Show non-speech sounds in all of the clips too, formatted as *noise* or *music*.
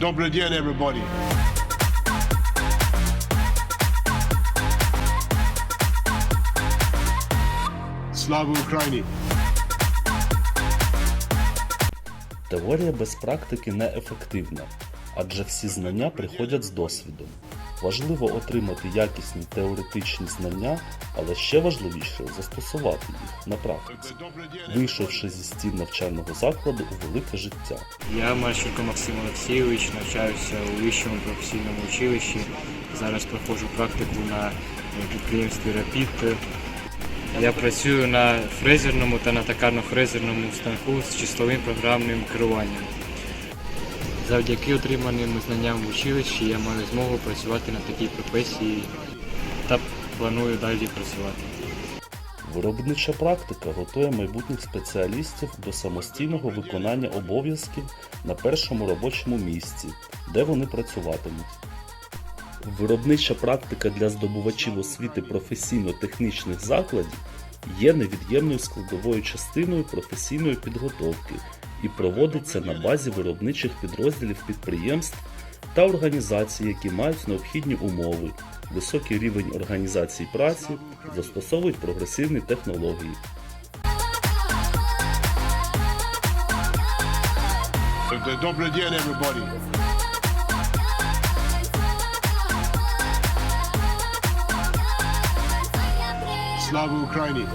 Добрый день, everybody. Слава Україні! Теорія без практики неефективна, адже всі знання приходять з досвідом. Важливо отримати якісні теоретичні знання, але ще важливіше застосувати їх на практиці, вийшовши зі стін навчального закладу у велике життя. Я Марченко Максим Олексійович, навчаюся у вищому професійному училищі. Зараз проходжу практику на підприємстві Рапід. Я працюю на фрезерному та на токарно-фрезерному станку з числовим програмним керуванням. Завдяки отриманим знанням в училищі я маю змогу працювати на такій професії та планую далі працювати. Виробнича практика готує майбутніх спеціалістів до самостійного виконання обов'язків на першому робочому місці, де вони працюватимуть. Виробнича практика для здобувачів освіти професійно-технічних закладів є невід'ємною складовою частиною професійної підготовки і проводиться на базі виробничих підрозділів підприємств та організацій, які мають необхідні умови, високий рівень організації праці, застосовують прогресивні технології. Добрый день, everybody. Слава Україні!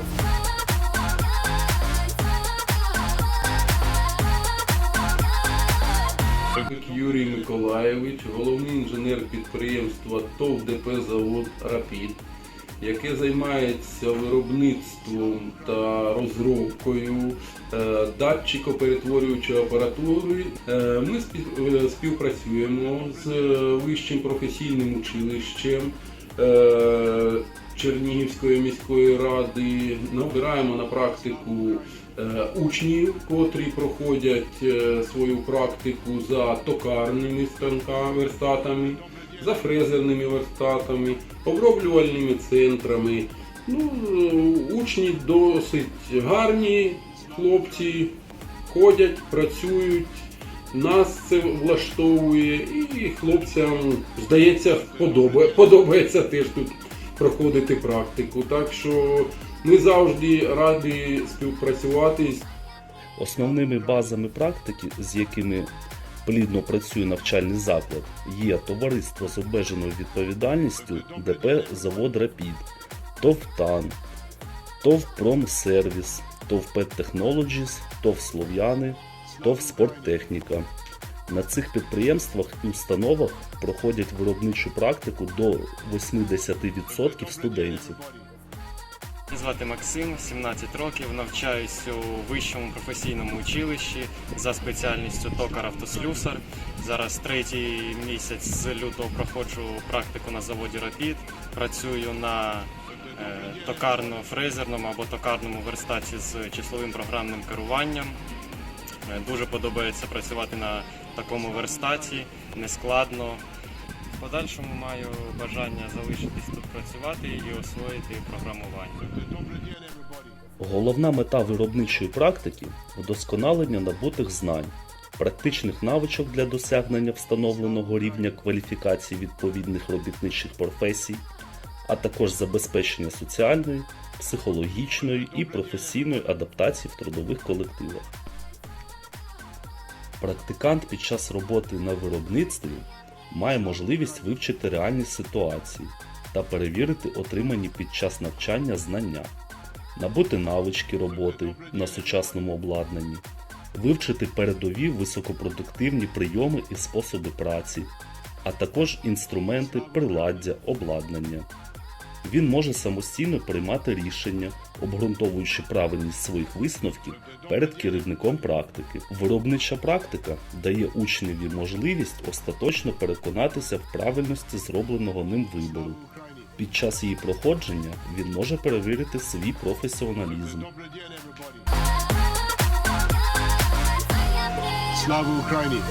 Юрій Миколаєвич, головний інженер підприємства ТОВ ДП Завод Рапід, яке займається виробництвом та розробкою е, датчико-перетворюючої апаратури. Е, Ми е, співпрацюємо з вищим професійним училищем. Чернігівської міської ради набираємо на практику учнів, котрі проходять е, свою практику за токарними станками, верстатами, за фрезерними верстатами, оброблювальними центрами. Ну, е, учні досить гарні хлопці, ходять, працюють. Нас це влаштовує, і хлопцям, здається, подобає, *laughs* подобається теж тут проходити практику. Так що ми завжди раді співпрацювати Основними базами практики, з якими плідно працює навчальний заклад, є товариство з обмеженою відповідальністю ДП Завод Рапід, ТОВ ТАН, ТОВ Промсервіс, ТОВ Пет ТОВ Слов'яни, ТОВ Спорттехніка. На цих підприємствах і установах проходять виробничу практику до 80% студентів. Звати Максим, 17 років, навчаюсь у вищому професійному училищі за спеціальністю токар-автослюсар. Зараз третій місяць з лютого проходжу практику на заводі Рапід. Працюю на е, токарно-фрезерному або токарному верстаті з числовим програмним керуванням. Е, Дуже подобається працювати на такому верстаті, нескладно. В подальшому маю бажання залишитись тут працювати і освоїти програмування. Головна мета виробничої практики вдосконалення набутих знань, практичних навичок для досягнення встановленого рівня кваліфікації відповідних робітничих професій, а також забезпечення соціальної, психологічної і професійної адаптації в трудових колективах. Практикант під час роботи на виробництві має можливість вивчити реальні ситуації та перевірити отримані під час навчання знання набути навички роботи на сучасному обладнанні, вивчити передові високопродуктивні прийоми і способи праці, а також інструменти, приладдя, обладнання. Він може самостійно приймати рішення, обґрунтовуючи правильність своїх висновків перед керівником практики. Виробнича практика дає учневі можливість остаточно переконатися в правильності зробленого ним вибору. Під час її проходження він може перевірити свій професіоналізм. Слава Україні!